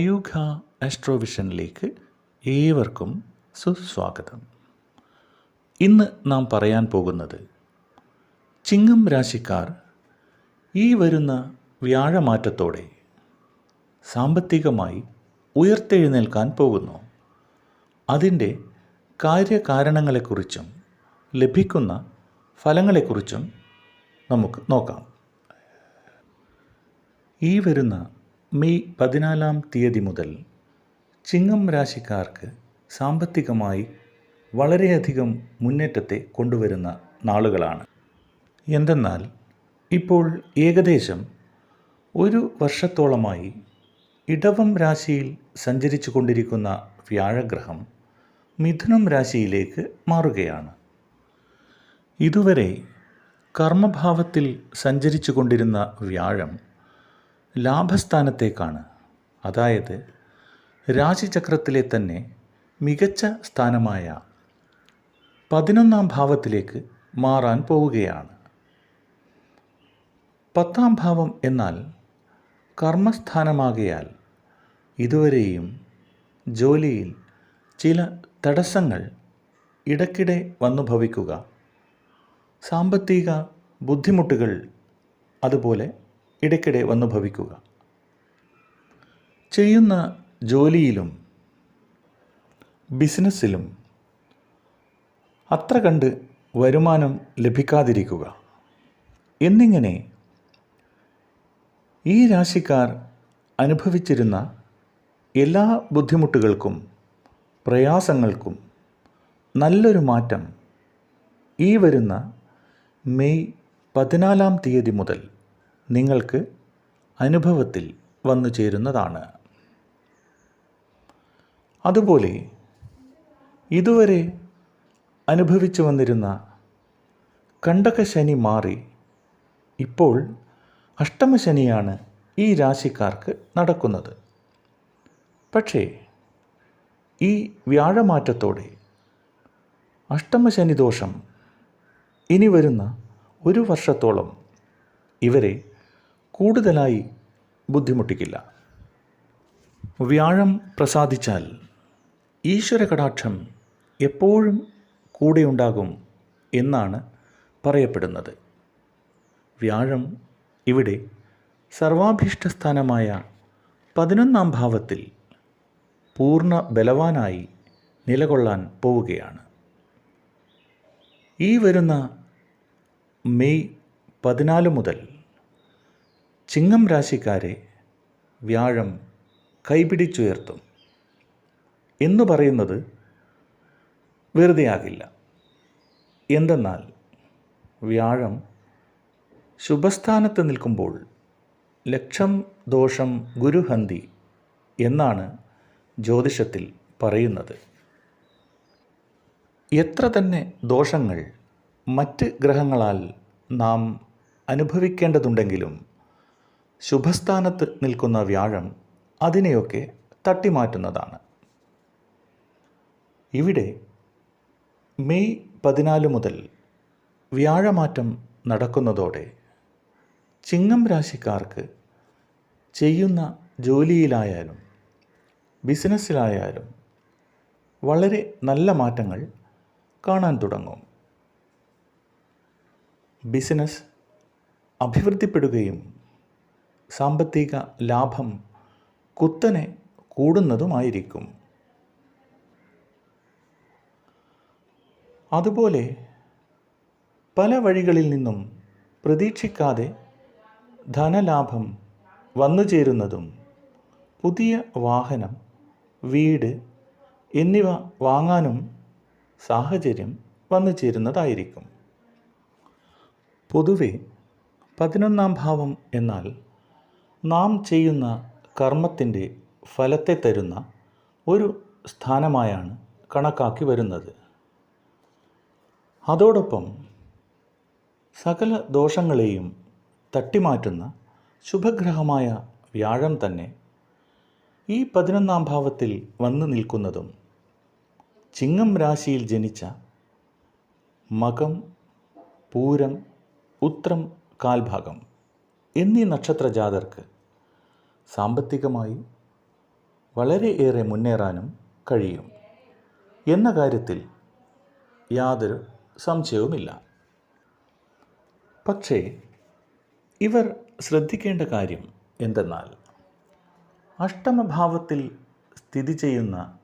മയൂഖ ആസ്ട്രോവിഷനിലേക്ക് ഏവർക്കും സുസ്വാഗതം. ഇന്ന് നാം പറയാൻ പോകുന്നത് ചിങ്ങം രാശിക്കാർ ഈ വരുന്ന വ്യാഴമാറ്റത്തോടെ സാമ്പത്തികമായി ഉയർത്തെഴുന്നേൽക്കാൻ പോകുന്നു. അതിന്റെ കാര്യകാരണങ്ങളെക്കുറിച്ചും ലഭിക്കുന്ന ഫലങ്ങളെക്കുറിച്ചും നമുക്ക് നോക്കാം. ഈ വരുന്ന മെയ് പതിനാലാം തീയതി മുതൽ ചിങ്ങം രാശിക്കാർക്ക് സാമ്പത്തികമായി വളരെയധികം മുന്നേറ്റത്തെ കൊണ്ടുവരുന്ന നാളുകളാണ്. എന്തെന്നാൽ ഇപ്പോൾ ഏകദേശം ഒരു വർഷത്തോളമായി ഇടവം രാശിയിൽ സഞ്ചരിച്ചു കൊണ്ടിരിക്കുന്ന വ്യാഴഗ്രഹം മിഥുനം രാശിയിലേക്ക് മാറുകയാണ്. ഇതുവരെ കർമ്മഭാവത്തിൽ സഞ്ചരിച്ചു കൊണ്ടിരുന്ന വ്യാഴം ലാഭസ്ഥാനത്തേക്കാണ്. അതായത് രാശിചക്രത്തിലെ തന്നെ മികച്ച സ്ഥാനമായ പതിനൊന്നാം ഭാവത്തിലേക്ക് മാറാൻ പോവുകയാണ് പത്താം ഭാവം എന്നാൽ കർമ്മസ്ഥാനമാകയാൽ ഇതുവരെയും ജോലിയിൽ ചില തടസ്സങ്ങൾ ഇടയ്ക്കിടെ വന്നു ഭവിക്കുക. സാമ്പത്തിക ബുദ്ധിമുട്ടുകൾ അതുപോലെ ഇടയ്ക്കിടെ വന്നു ഭവിക്കുക. ചെയ്യുന്ന ജോലിയിലും ബിസിനസ്സിലും അത്ര കണ്ട് വരുമാനം ലഭിക്കാതിരിക്കുക. എന്നിങ്ങനെ ഈ രാശിക്കാർ അനുഭവിച്ചിരുന്ന എല്ലാ ബുദ്ധിമുട്ടുകൾക്കും പ്രയാസങ്ങൾക്കും നല്ലൊരു മാറ്റം ഈ വരുന്ന മെയ് പതിനാലാം തീയതി മുതൽ നിങ്ങൾക്ക് അനുഭവത്തിൽ വന്നു ചേരുന്നതാണ്. അതുപോലെ ഇതുവരെ അനുഭവിച്ചു വന്നിരുന്ന കണ്ടക ശനി മാറി ഇപ്പോൾ അഷ്ടമശനിയാണ് ഈ രാശിക്കാർക്ക് നടക്കുന്നത്. പക്ഷേ ഈ വ്യാഴമാറ്റത്തോടെ അഷ്ടമശനി ദോഷം ഇനി വരുന്ന ഒരു വർഷത്തോളം ഇവരെ കൂടുതലായി ബുദ്ധിമുട്ടിക്കില്ല. വ്യാഴം പ്രസാദിച്ചാൽ ഈശ്വര കടാക്ഷം എപ്പോഴും കൂടെയുണ്ടാകും എന്നാണ് പറയപ്പെടുന്നത്. വ്യാഴം ഇവിടെ സർവാഭീഷ്ടസ്ഥാനമായ പതിനൊന്നാം ഭാവത്തിൽ പൂർണ ബലവാനായി നിലകൊള്ളാൻ പോവുകയാണ്. ഈ വരുന്ന മെയ് പതിനാല് മുതൽ ചിങ്ങം രാശിക്കാരെ വ്യാഴം കൈപിടിച്ചുയർത്തും. എന്ന് പറയുന്നത് വെറുതെയാകില്ല. എന്തെന്നാൽ വ്യാഴം ശുഭസ്ഥാനത്ത് നിൽക്കുമ്പോൾ ലക്ഷം ദോഷം ഗുരുഹന്തി എന്നാണ് ജ്യോതിഷത്തിൽ പറയുന്നത്. എത്ര തന്നെ ദോഷങ്ങൾ മറ്റ് ഗ്രഹങ്ങളാൽ നാം അനുഭവിക്കേണ്ടതുണ്ടെങ്കിലും ശുഭസ്ഥാനത്ത് നിൽക്കുന്ന വ്യാഴം അതിനെയൊക്കെ തട്ടിമാറ്റുന്നതാണ്. ഇവിടെ മെയ് പതിനാല് മുതൽ വ്യാഴമാറ്റം നടക്കുന്നതോടെ ചിങ്ങം രാശിക്കാർക്ക് ചെയ്യുന്ന ജോലിയിലായാലും ബിസിനസ്സിലായാലും വളരെ നല്ല മാറ്റങ്ങൾ കാണാൻ തുടങ്ങും. ബിസിനസ് അഭിവൃദ്ധിപ്പെടുകയും സാമ്പത്തിക ലാഭം കുത്തനെ കൂടുന്നതുമായിരിക്കും. അതുപോലെ പല വഴികളിൽ നിന്നും പ്രതീക്ഷിക്കാതെ ധനലാഭം വന്നു ചേരുന്നതും പുതിയ വാഹനം വീട് എന്നിവ വാങ്ങാനും സാഹചര്യം വന്നു ചേരുന്നതായിരിക്കും. പൊതുവെ പതിനൊന്നാം ഭാവം എന്നാൽ നാം ചെയ്യുന്ന കർമ്മത്തിന്റെ ഫലത്തെ തരുന്ന ഒരു സ്ഥാനമായാണ് കണക്കാക്കി വരുന്നത്. അതോടൊപ്പം സകല ദോഷങ്ങളെയും തട്ടിമാറ്റുന്ന ശുഭഗ്രഹമായ വ്യാഴം തന്നെ ഈ പതിനൊന്നാം ഭാവത്തിൽ വന്നു നിൽക്കുന്നതും ചിങ്ങം രാശിയിൽ ജനിച്ച മകം പൂരം ഉത്രം കാൽഭാഗം. എന്നീ നക്ഷത്ര ജാതർക്ക് സാമ്പത്തികമായി വളരെയേറെ മുന്നേറാനും കഴിയും. എന്ന കാര്യത്തിൽ യാതൊരു സംശയവുമില്ല. പക്ഷേ ഇവർ ശ്രദ്ധിക്കേണ്ട കാര്യം എന്തെന്നാൽ അഷ്ടമഭാവത്തിൽ സ്ഥിതി ചെയ്യുന്ന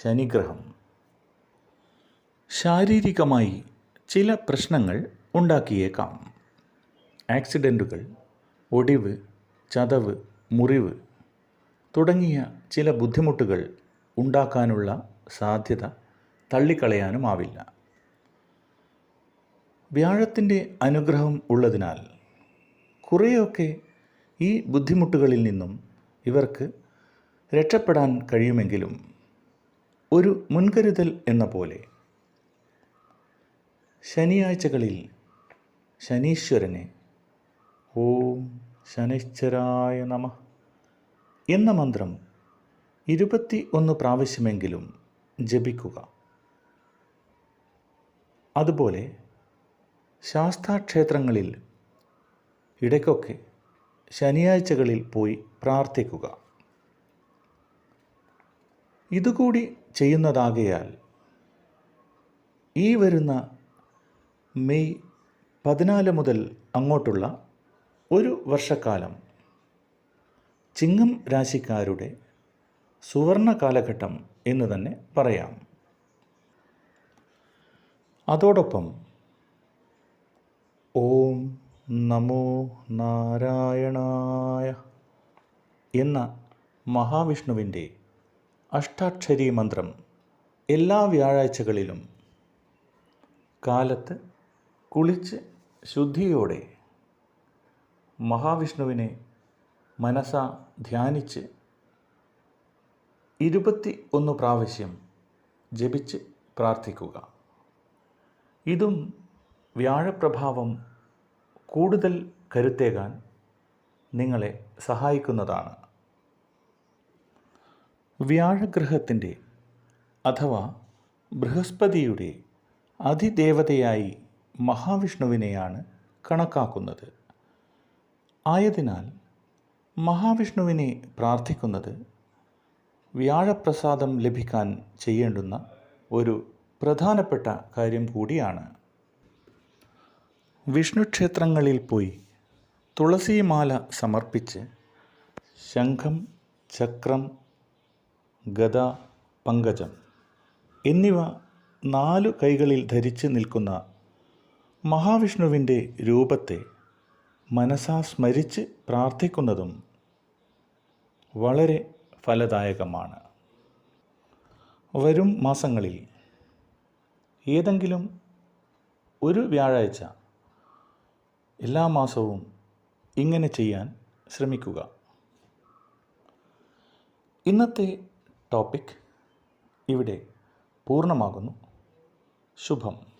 ശനിഗ്രഹം ശാരീരികമായി ചില പ്രശ്നങ്ങൾ ഉണ്ടാക്കിയേക്കാം. ആക്സിഡന്റുകൾ ഒടിവ് ചതവ് മുറിവ് തുടങ്ങിയ ചില ബുദ്ധിമുട്ടുകൾ ഉണ്ടാക്കാനുള്ള സാധ്യത തള്ളിക്കളയാനുമാവില്ല വ്യാഴത്തിന്റെ അനുഗ്രഹം ഉള്ളതിനാൽ കുറേയൊക്കെ ഈ ബുദ്ധിമുട്ടുകളിൽ നിന്നും ഇവർക്ക് രക്ഷപ്പെടാൻ കഴിയുമെങ്കിലും ഒരു മുൻകരുതൽ എന്ന പോലെ ശനിയാഴ്ചകളിൽ ശനീശ്വരനെ ഓം ശനിശ്ചരായ നമ എന്ന മന്ത്രം ഇരുപത്തി ഒന്ന് പ്രാവശ്യമെങ്കിലും ജപിക്കുക. അതുപോലെ ശാസ്താക്ഷേത്രങ്ങളിൽ ഇടയ്ക്കൊക്കെ ശനിയാഴ്ചകളിൽ പോയി പ്രാർത്ഥിക്കുക. ഇതുകൂടി ചെയ്യുന്നതാകയാൽ ഈ വരുന്ന മെയ് പതിനാല് മുതൽ അങ്ങോട്ടുള്ള ഒരു വർഷക്കാലം ചിങ്ങം രാശിക്കാരുടെ സുവർണ കാലഘട്ടം എന്ന് തന്നെ പറയാം. അതോടൊപ്പം ഓം നമോ നാരായണായ എന്ന മഹാവിഷ്ണുവിന്റെ അഷ്ടാക്ഷരി മന്ത്രം എല്ലാ വ്യാഴാഴ്ചകളിലും കാലത്ത് കുളിച്ച് ശുദ്ധിയോടെ മഹാവിഷ്ണുവിനെ മനസ ധ്യാനിച്ച് ഇരുപത്തി ഒന്ന് പ്രാവശ്യം ജപിച്ച് പ്രാർത്ഥിക്കുക. ഇതും വ്യാഴപ്രഭാവം കൂടുതൽ കരുത്തേകാൻ നിങ്ങളെ സഹായിക്കുന്നതാണ്. വ്യാഴഗ്രഹത്തിന്റെ അഥവാ ബൃഹസ്പതിയുടെ അതിദേവതയായി മഹാവിഷ്ണുവിനെയാണ് കണക്കാക്കുന്നത്. ആയതിനാൽ മഹാവിഷ്ണുവിനെ പ്രാർത്ഥിക്കുന്നത് വ്യാഴപ്രസാദം ലഭിക്കാൻ ചെയ്യേണ്ടുന്ന ഒരു പ്രധാനപ്പെട്ട കാര്യം കൂടിയാണ്. വിഷ്ണു ക്ഷേത്രങ്ങളിൽ പോയി തുളസിമാല സമർപ്പിച്ച് ശംഖം ചക്രം ഗദ പങ്കജം എന്നിവ നാലു കൈകളിൽ ധരിച്ച് നിൽക്കുന്ന മഹാവിഷ്ണുവിന്റെ രൂപത്തെ മനസാ സ്മരിച്ച് പ്രാർത്ഥിക്കുന്നതും വളരെ ഫലദായകമാണ്. വരും മാസങ്ങളിൽ ഏതെങ്കിലും ഒരു വ്യാഴാഴ്ച എല്ലാ മാസവും ഇങ്ങനെ ചെയ്യാൻ ശ്രമിക്കുക. ഇന്നത്തെ ടോപ്പിക് ഇവിടെ പൂർണമാകുന്നു. ശുഭം.